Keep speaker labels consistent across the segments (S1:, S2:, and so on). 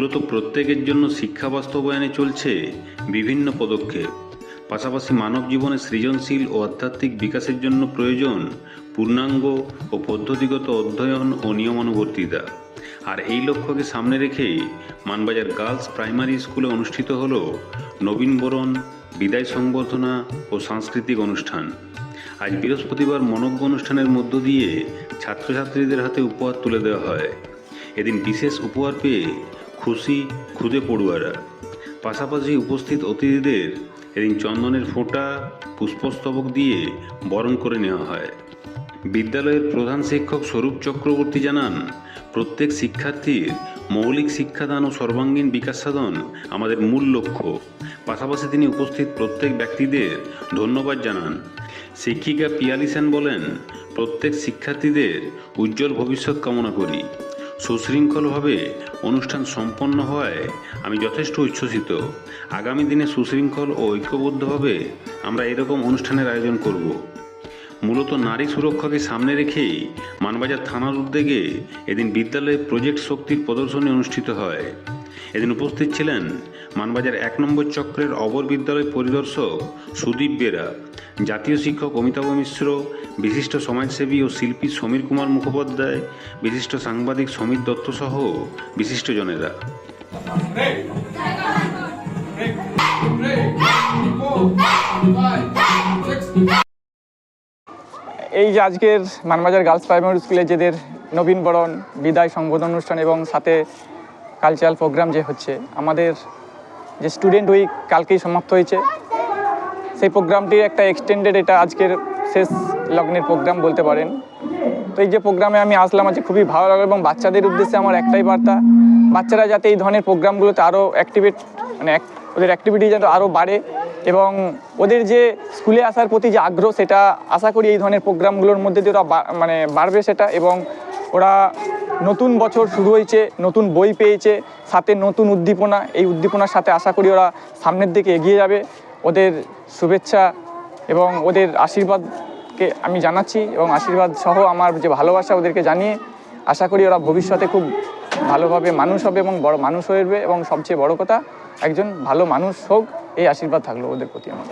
S1: প্রত্যেকের জন্য শিক্ষা বাস্তবায়নে চলছে বিভিন্ন পদক্ষেপ। পাশাপাশি মানব জীবনে সৃজনশীল ও আধ্যাত্মিক বিকাশের জন্য প্রয়োজন পূর্ণাঙ্গ ও পদ্ধতিগত অধ্যয়ন ও নিয়মানুবর্তিতা। আর এই লক্ষ্যকে সামনে রেখেই মানবাজার গার্লস প্রাইমারি স্কুলে অনুষ্ঠিত হল নবীনবরণ বিদায় সংবর্ধনা ও সাংস্কৃতিক অনুষ্ঠান। আজ বৃহস্পতিবার মনজ্ঞ অনুষ্ঠানের মধ্য দিয়ে ছাত্রছাত্রীদের হাতে উপহার তুলে দেওয়া হয়। এদিন বিশেষ উপহার পেয়ে খুশি খুদে পড়ুয়ারা। পাশাপাশি উপস্থিত অতিথিদের এদিন চন্দনের ফোঁটা, পুষ্পস্তবক দিয়ে বরণ করে নেওয়া হয়। বিদ্যালয়ের প্রধান শিক্ষক স্বরূপ চক্রবর্তী জানান, প্রত্যেক শিক্ষার্থীর মৌলিক শিক্ষাদান ও সর্বাঙ্গীন বিকাশ সাধন আমাদের মূল লক্ষ্য। পাশাপাশি তিনি উপস্থিত প্রত্যেক ব্যক্তিদের ধন্যবাদ জানান। শিক্ষিকা পিয়ালি সেন বলেন, প্রত্যেক শিক্ষার্থীদের উজ্জ্বল ভবিষ্যৎ কামনা করি। সুশৃঙ্খলভাবে অনুষ্ঠান সম্পন্ন হওয়ায় আমি যথেষ্ট উচ্ছ্বসিত। আগামী দিনে সুশৃঙ্খল ও ঐক্যবদ্ধভাবে আমরা এরকম অনুষ্ঠানের আয়োজন করব। মূলত নারী সুরক্ষাকে সামনে রেখেই মানবাজার থানার উদ্যোগে এদিন বিদ্যালয়ে প্রজেক্ট শক্তির প্রদর্শনী অনুষ্ঠিত হয়। এদিন উপস্থিত ছিলেন মানবাজার এক নম্বর চক্রের অবর বিদ্যালয় পরিদর্শক সুদীপ বেরা, জাতীয় শিক্ষক অমিতাভ মিশ্র, বিশিষ্ট সমাজসেবী ও শিল্পী সমীর কুমার মুখোপাধ্যায়, বিশিষ্ট সাংবাদিক সমীর দত্ত সহ বিশিষ্টজনেরা.
S2: এই যে আজকের মানবাজার গার্লস প্রাইমারি স্কুলে যেদের নবীনবরণ, বিদায় সংবোধন অনুষ্ঠান এবং সাথে কালচারাল প্রোগ্রাম যে হচ্ছে, আমাদের যে স্টুডেন্ট উইক কালকেই সমাপ্ত হয়েছে। সেই প্রোগ্রামটির একটা এক্সটেন্ডেড এটা আজকের শেষ লগ্নের প্রোগ্রাম বলতে পারেন। তো এই যে প্রোগ্রামে আমি আসলাম, আজকে খুবই ভালো লাগল এবং বাচ্চাদের উদ্দেশ্যে আমার একটাই বার্তা, বাচ্চারা যাতে এই ধরনের প্রোগ্রামগুলোতে আরও অ্যাক্টিভেট মানে ওদের অ্যাক্টিভিটি যাতে আরও বাড়ে এবং ওদের যে স্কুলে আসার প্রতি যে আগ্রহ, সেটা আশা করি এই ধরনের প্রোগ্রামগুলোর মধ্যে দিয়ে ওরা মানে বাড়বে সেটা এবং ওরা নতুন বছর শুরু হয়েছে, নতুন বই পেয়েছে, সাথে নতুন উদ্দীপনা। এই উদ্দীপনার সাথে আশা করি ওরা সামনের দিকে এগিয়ে যাবে। ওদের শুভেচ্ছা এবং ওদের আশীর্বাদকে আমি জানাচ্ছি এবং আশীর্বাদ সহ আমার যে ভালোবাসা ওদেরকে জানিয়ে আশা করি ওরা ভবিষ্যতে খুব ভালোভাবে মানুষ হবে এবং বড় মানুষ হয়ে এবং সবচেয়ে বড় কথা, একজন ভালো মানুষ হোক, এই আশীর্বাদ থাকল ওদের প্রতি আমার।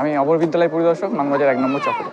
S2: আমি অবর বিদ্যালয় পরিদর্শক, মানবাজার এক নম্বর চক্র